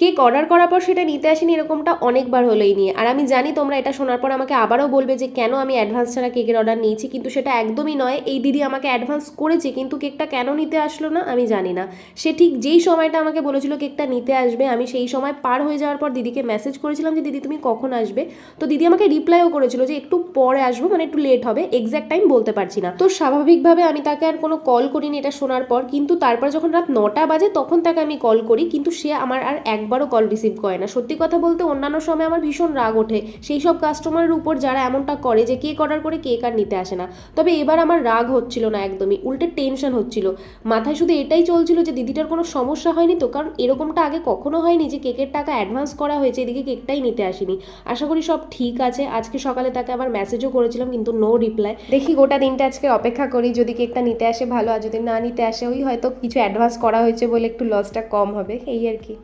Cake order করার পর সেটা নিতে আসেনি, এরকমটা অনেকবার হলোই নিয়ে। আর আমি জানি তোমরা এটা শোনার পর আমাকে আবারও বলবে যে কেন আমি অ্যাডভান্স ছাড়া কেকের অর্ডার নিয়েছি, কিন্তু সেটা একদমই নয়। এই দিদি আমাকে অ্যাডভান্স করেছে, কিন্তু কেকটা কেন নিতে আসলো না, আমি জানি না। সে ঠিক যেই সময়টা আমাকে বলেছিল কেকটা নিতে আসবে, আমি সেই সময় পার হয়ে যাওয়ার পর দিদিকে মেসেজ করেছিলাম যে, দিদি, তুমি কখন আসবে? তো দিদি আমাকে রিপ্লাইও করেছিল যে, একটু পরে আসব মানে একটু লেট হবে এক্স্যাক্ট টাইম বলতে পারছি না। তো স্বাভাবিকভাবে আমি তাকে আর কোনো কল করিনি এটা শোনার পর, কিন্তু তারপর যখন রাত নটা বাজে, তখন তাকে আমি কল করি, কিন্তু সে আমার আর একবারও কল রিসিভ করে না। সত্যি কথা বলতে অন্যান্য সময় আমার ভীষণ রাগ ওঠে। সেই সব কাস্টমারের উপর যারা এমনটা করে যে কেক অর্ডার করে কেক আর নিতে আসে না। তবে এবার আমার রাগ হচ্ছিল না একদমই, উল্টে টেনশন হচ্ছিল। মাথায় শুধু এটাই চলছিল যে দিদিটার কোনো সমস্যা হয়নি তো, কারণ এরকমটা আগে কখনো হয়নি যে কেকের টাকা অ্যাডভান্স করা হয়েছে, এদিকে কেকটাই নিতে আসেনি। আশা করি সব ঠিক আছে। আজকে সকালে তাকে আবার মেসেজও করেছিলাম, কিন্তু নো রিপ্লাই দেখি গোটা দিনটা আজকে অপেক্ষা করি, যদি কেকটা নিতে আসে ভালো, আর যদি না নিতে আসে, ওই হয়তো কিছু অ্যাডভান্স করা হয়েছে বলে একটু লসটা কম হবে, এই আর কি।